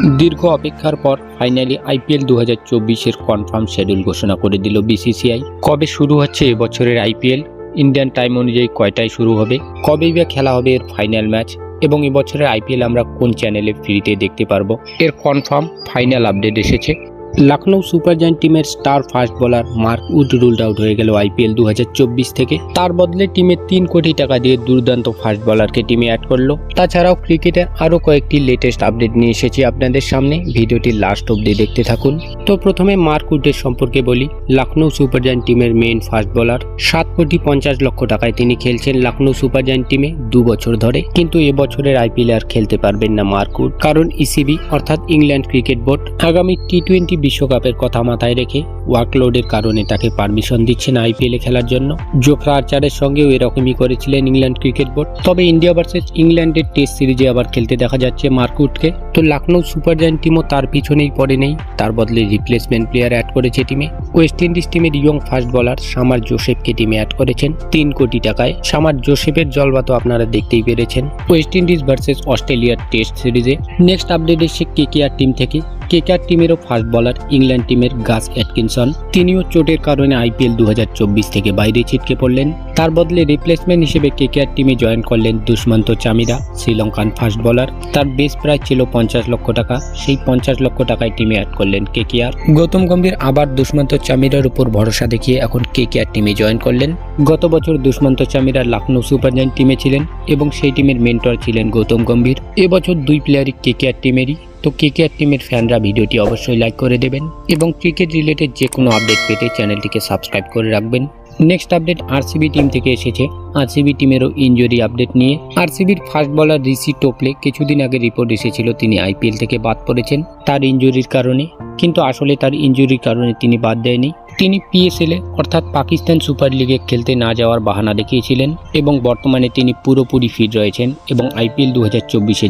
দীর্ঘ অপেক্ষার পর ফাইনালি আইপিএল দু হাজার চব্বিশের কনফার্ম শেডিউল ঘোষণা করে দিল বিসিসিআই। কবে শুরু হচ্ছে এবছরের আইপিএল? ইন্ডিয়ান টাইম অনুযায়ী কয়টায় শুরু হবে? কবেই বা খেলা হবে এর ফাইনাল ম্যাচ এবং এবছরের আইপিএল আমরা কোন চ্যানেলে ফ্রিতে দেখতে পারব? এর কনফার্ম ফাইনাল আপডেট এসেছে। লখনৌ সুপার জায়ান্ট টিমের star fast bowler Mark Wood ruled out হয়ে গেল আইপিএল দু হাজার চব্বিশ থেকে। তার বদলে টিমে তিন কোটি টাকা দিয়ে দুর্দান্ত ফাস্ট বোলারকে টিমে অ্যাড করল। তাছাড়াও ক্রিকেটের আরও কয়েকটি লেটেস্ট আপডেট নিয়ে এসেছি আপনাদের সামনে। ভিডিওটি লাস্ট অবধি দেখতে থাকুন। তো প্রথমে মার্ক উডের সম্পর্কে বলি। লখনৌ সুপার জায়ান্ট টিমের মেইন ফাস্ট বোলার, সাত কোটি পঞ্চাশ লক্ষ টাকায় তিনি খেলছেন লখনৌ সুপার জায়ান্ট টিমে দু বছর ধরে। কিন্তু এবছরের আইপিএল আর খেলতে পারবেন না মার্ক উড। কারণ ইসিবি অর্থাৎ ইংল্যান্ড ক্রিকেট বোর্ড, আগামী টি টোয়েন্টি বিশ্বকাপের কথা মাথায় রেখে ওয়ার্কলোডের কারণে তাকে পারমিশন দিচ্ছেন আইপিএলে খেলার জন্য। জোফরা আর্চারের সঙ্গেও এরকমই করেছিলেন ইংল্যান্ড ক্রিকেট বোর্ড। তবে ইন্ডিয়া ভার্সেস ইংল্যান্ডের টেস্ট সিরিজে আবার খেলতে দেখা যাচ্ছে মার্কুটকে। তো লখনৌ সুপার জায়ান্ট টিমও তার পিছনেই পড়ে নেই। তার বদলে রিপ্লেসমেন্ট প্লেয়ার অ্যাড করেছে টিমে। ওয়েস্ট ইন্ডিজ টিমের ইয়ং ফাস্ট বোলার সামার জোসেফকে টিমে অ্যাড করেছেন। তিন কোটি টাকায়। সামার জোসেফের জলবা তো আপনারা দেখতেই পেরেছেন। ওয়েস্ট ইন্ডিজ ভার্সেস অস্ট্রেলিয়ার টেস্ট সিরিজে নেক্সট আপডেট এসছে কেকেআর টিম থেকে। কেকেআর টিমেরও ফাস্ট বলার ইংল্যান্ড টিমের গাস অ্যাটকিনসন। তিনিও চোটের কারণে আইপিএল দু হাজার চব্বিশ থেকে বাইরে ছিটকে পড়লেন। তার বদলে রিপ্লেসমেন্ট হিসেবে কেকেআর টিমে জয়েন করলেন দুষ্মন্ত চামিরা, শ্রীলঙ্কান ফাস্ট বলার তার বেস প্রায় ছিল পঞ্চাশ লক্ষ টাকা। সেই পঞ্চাশ লক্ষ টাকায় টিমে অ্যাড করলেন কেকেআর। গৌতম গম্ভীর আবার দুষ্মন্ত চামিরার উপর ভরসা দেখিয়ে এখন কে কেকেআর টিমে জয়েন করলেন? গত বছর দুষ্মন্ত চামিরা লখনৌ সুপার জায়েন্ট টিমে ছিলেন এবং সেই টিমের মেন্টর ছিলেন গৌতম গম্ভীর। এবছর দুই প্লেয়ারই কে কেয়ার টিমেরই তো কে কেকেআর টিমের ফ্যানরা ভিডিওটি অবশ্যই লাইক করে দেবেন এবং ক্রিকেট রিলেটেড যে কোনো আপডেট পেতে চ্যানেলটিকে সাবস্ক্রাইব করে রাখবেন। নেক্সট আপডেট আরসিবি টিম থেকে এসেছে। আরসিবি টিমেরও ইঞ্জুরি আপডেট নিয়ে। আরসিবির ফার্স্ট বলার ঋষি টোপলে কিছুদিন আগে রিপোর্ট এসেছিল, তিনি আইপিএল থেকে বাদ পড়েছেন। তার ইঞ্জুরির কারণে। কিন্তু আসলে তার ইঞ্জুরির কারণে তিনি বাদ দেয়নি। তিনি পিএসএলে অর্থাৎ পাকিস্তান সুপার লিগে খেলতে না যাওয়ার বাহানা দেখিয়েছিলেন এবং বর্তমানে তিনি পুরোপুরি ফিট রয়েছেন এবং আইপিএল দু হাজার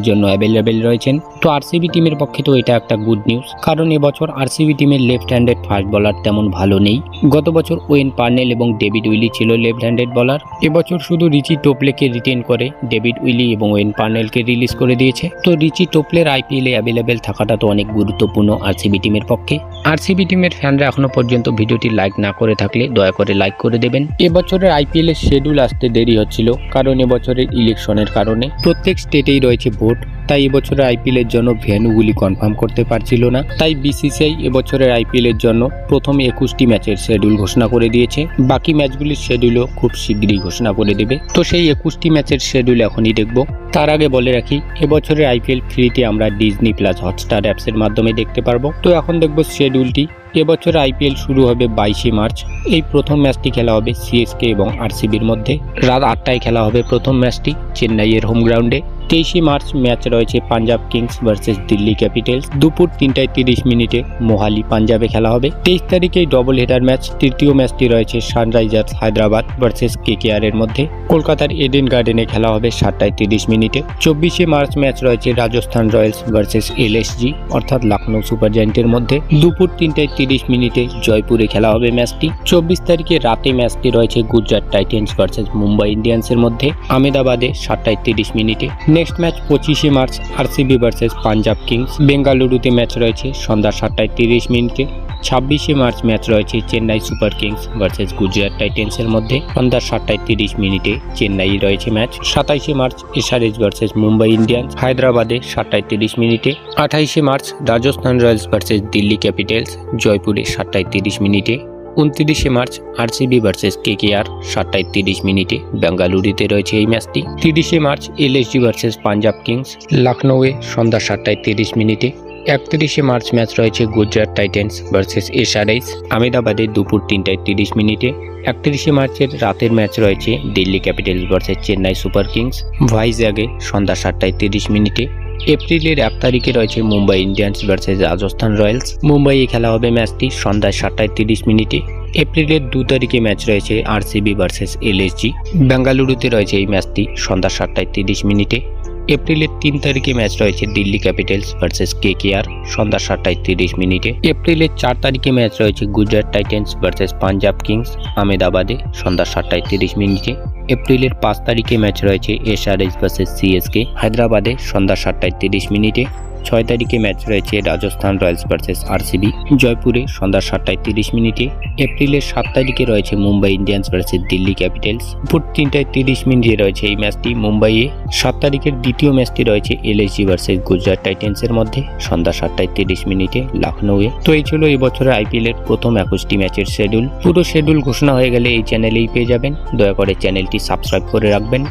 জন্য অ্যাভেলেবেল রয়েছেন। তো আরসিবি টিমের পক্ষে তো এটা একটা গুড নিউজ কারণ এবছর আরসিবি টিমের লেফট হ্যান্ডেড ফাস্ট বলার তেমন ভালো নেই। গত বছর ওয়েন পার্নেল এবং ডেভিড উইলি ছিল লেফট হ্যান্ডেড বলার এবছর শুধু রিচি টোপলেকে রিটেন করে ডেভিড উইলি এবং ওয়েন পার্নেলকে রিলিজ করে দিয়েছে। তো রিচি টোপলের আইপিএলে অ্যাভেলেবেল থাকাটা তো অনেক গুরুত্বপূর্ণ আরসিবি টিমের পক্ষে। আরসিবি টিমের ফ্যানরা এখনও পর্যন্ত ভিডিওটি লাইক না করে থাকলে দয়া করে লাইক করে দেবেন। এবছরের আইপিএল এর শিডিউল আসতে দেরি হচ্ছিল, কারণ এবছরের ইলেকশনের কারণে। প্রত্যেক স্টেটেই রয়েছে ভোট, তাই এবছরের আইপিএল এর জন্য ভেন্যুগুলি কনফার্ম করতে পারছিল না। তাই বিসিসিআই এবছরের আইপিএল এর জন্য প্রথম একুশটি ম্যাচের শিডিউল ঘোষণা করে দিয়েছে। বাকি ম্যাচগুলির শিডিউলও খুব শীঘ্রই ঘোষণা করে দেবে। তো সেই একুশটি ম্যাচের শিডিউল এখনই দেখব। তার আগে বলে রাখি, এবছরের আইপিএল ফ্রিতে আমরা ডিজনি প্লাস হটস্টার অ্যাপসের মাধ্যমে দেখতে পারব। তো এখন দেখব শিডিউলটি এবছর আইপিএল শুরু হবে বাইশে মার্চ। এই প্রথম ম্যাচটি খেলা হবে সিএসকে এবং আরসিবির মধ্যে। রাত আটটায় খেলা হবে প্রথম ম্যাচটি, চেন্নাইয়ের হোম গ্রাউন্ডে। তেইশে মার্চ ম্যাচ রয়েছে Punjab Kings versus Delhi Capitals. দুপুর তিনটায় তিরিশ মিনিটে মোহালি পাঞ্জাবে খেলা হবে। তেইশ তারিখে ডবল হেডার ম্যাচ, তৃতীয় ম্যাচটি রয়েছে সানরাইজার্স হায়দ্রাবাদ ভার্সেস কেকেআর এর মধ্যে। কলকাতার এডেন গার্ডেনে খেলা হবে সাতটায় তিরিশ মিনিটে। চব্বিশে মার্চ ম্যাচ রয়েছে রাজস্থান রয়্যালস ভার্সেস এলএসজি, অর্থাৎ লখনৌ সুপার জায়েন্টের মধ্যে। দুপুর তিনটায় তিরিশ মিনিটে জয়পুরে খেলা হবে ম্যাচটি। চব্বিশ তারিখে রাতে ম্যাচটি রয়েছে গুজরাট টাইটেন্স ভার্সেস মুম্বাই ইন্ডিয়ান্সের মধ্যে। আহমেদাবাদে সাতটায় তিরিশ মিনিটে। নেক্সট ম্যাচ পঁচিশে March RCB versus Punjab Kings বেঙ্গালুরুতে ম্যাচ রয়েছে সন্ধ্যা সাতটায় তিরিশ মিনিটে। ছাব্বিশে মার্চ ম্যাচ রয়েছে Chennai super kings versus Gujarat টাইটেন্সের মধ্যে। সন্ধ্যা সাতটায় তিরিশ মিনিটে চেন্নাই রয়েছে ম্যাচ সাতাইশে March SRS versus Mumbai Indians. হায়দ্রাবাদে সাতটায় তিরিশ মিনিটে। আঠাইশে March, Rajasthan Royals versus Delhi Capitals. জয়পুরে সাতটায় তিরিশ মিনিটে। উনত্রিশে March RCB versus K KKR, সাতটায় তিরিশ মিনিটে বেঙ্গালুরুতে রয়েছে এই ম্যাচটি। তিরিশে March LSG versus Punjab Kings, লখনৌয়ে সন্ধ্যা সাতটায় তিরিশ মিনিটে। একত্রিশে মার্চ ম্যাচ রয়েছে গুজরাট টাইটেন্স ভার্সেস এসআরএস আহমেদাবাদে দুপুর তিনটায় তিরিশ মিনিটে। একত্রিশে মার্চের রাতের ম্যাচ রয়েছে Delhi Capitals versus Chennai super kings, ভাইজ্যাগে সন্ধ্যা সাতটায় তিরিশ মিনিটে। এপ্রিলের এক তারিখে রয়েছে Mumbai Indians versus Rajasthan Royals. মুম্বাইয়ে খেলা হবে ম্যাচটি সন্ধ্যায় সাতটায় তিরিশ মিনিটে। এপ্রিলের দু তারিখে ম্যাচ রয়েছে আরসিবি ভার্সেস এলএসজি। বেঙ্গালুরুতে রয়েছে এই ম্যাচটি সন্ধ্যা সাতটায় তিরিশ মিনিটে। এপ্রিলের তিন তারিখে ম্যাচ রয়েছে Delhi Capitals versus K K R সন্ধ্যা সাতটায় তিরিশ মিনিটে। এপ্রিলের চার তারিখে ম্যাচ রয়েছে Gujarat Titans versus Punjab Kings, আহমেদাবাদে, সন্ধ্যা সাতটায় তিরিশ মিনিটে। এপ্রিলের পাঁচ তারিখে ম্যাচ রয়েছে এসআরএস ভার্সেস সিএসকে হায়দ্রাবাদে, সন্ধ্যা সাতটায় তিরিশ মিনিটে। ছয় তারিখে ম্যাচ রয়েছে রাজস্থান রয়্যালস ভার্সেস আরসিবি। জয়পুরে সন্ধ্যা সাতটায় তিরিশ মিনিটে। এপ্রিলের সাত তারিখে রয়েছে Mumbai Indians versus Delhi Capitals. দুপুর তিনটায় তিরিশ মিনিটে রয়েছে এই ম্যাচটি মুম্বাইয়ে। সাত তারিখের দ্বিতীয় ম্যাচটি রয়েছে এলএসজি ভার্সেস গুজরাট টাইটেন্সের মধ্যে। সন্ধ্যা সাতটায় তিরিশ মিনিটে লখনৌয়ে তো এই ছিল এই আইপিএল এর প্রথম একুশটি ম্যাচের শেডিউল। পুরো শেডিউল ঘোষণা হয়ে গেলে এই চ্যানেলেই পেয়ে যাবেন। দয়া করে চ্যানেলটি সাবস্ক্রাইব করে রাখবেন।